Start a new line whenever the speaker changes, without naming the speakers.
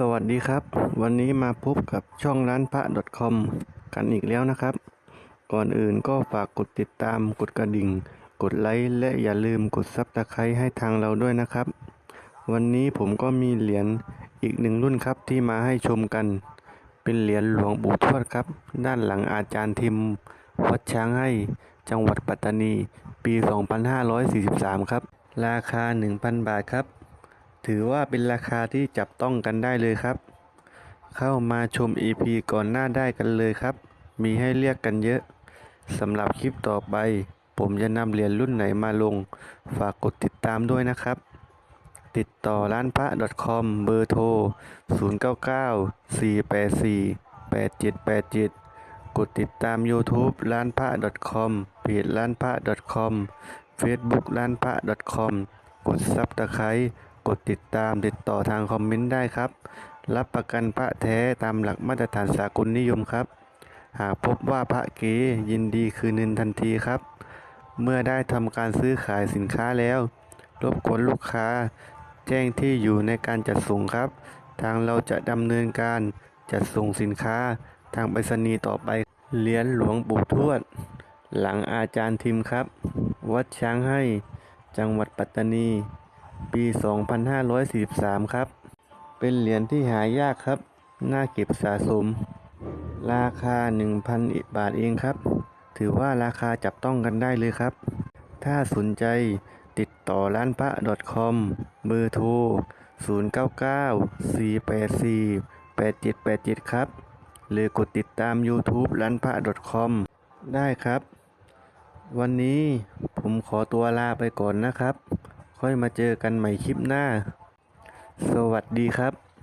สวัสดีครับ วันนี้มาพบกับช่องร้านพระ .com กันอีกแล้วนะครับ ก่อนอื่นก็ฝากกดติดตามกดกระดิ่ง กดไลค์และอย่าลืมกดซับสไครต์ให้ทางเราด้วยนะครับ วันนี้ผมก็มีเหรียญอีกหนึ่งรุ่นครับที่มาให้ชมกัน เป็นเหรียญหลวงปู่ทวดครับ ด้านหลังอาจารย์ทิม วัดช้างให้จังหวัดปัตตานี ปี 2543 ครับ ราคา 1,000 บาทครับ ถือว่าเป็นราคาที่จับต้องกันได้เลยครับ เข้ามาชม EP ก่อนหน้าได้กันเลยครับ มีให้เรียกกันเยอะสำหรับคลิปต่อไป ผมจะนำเหรียญรุ่นไหนมาลง ฝากกดติดตามด้วยนะครับ ติดต่อร้านพระ .com เบอร์โทร 099 484 8787 กดติดตาม YouTube ร้านพระ .com เพจร้านพระ .com Facebook ร้านพระ .com กดซับตะไคร้ กดติดตามติดต่อทางคอมเมนต์ได้ครับ รับประกันพระแท้ตามหลักมาตรฐานสากลนิยมครับ หากพบว่าพระเก๋ยินดีคืนเงินทันทีครับ เมื่อได้ทำการซื้อขายสินค้าแล้ว รบกวนลูกค้า แจ้งที่อยู่ในการจัดส่งครับ ทางเราจะดำเนินการจัดส่งสินค้าทางไปรษณีย์ต่อไปเหรียญหลวงปู่ทวด หลังอาจารย์ทิมครับ วัดช้างให้ จังหวัดปัตตานี ปี 2543 ครับ เป็นเหรียญที่หายากครับ น่าเก็บสะสม ราคา 1,000 บาทเองครับ ถือว่าราคาจับต้องกันได้เลยครับ ถ้าสนใจติดต่อร้านพระ .com เบอร์โทร 099 484 8787 ครับ หรือกดติดตาม YouTube ร้านพระ .com ได้ครับ วันนี้ผมขอตัวลาไปก่อนนะครับ ค่อยมาเจอกันใหม่คลิปหน้า สวัสดีครับ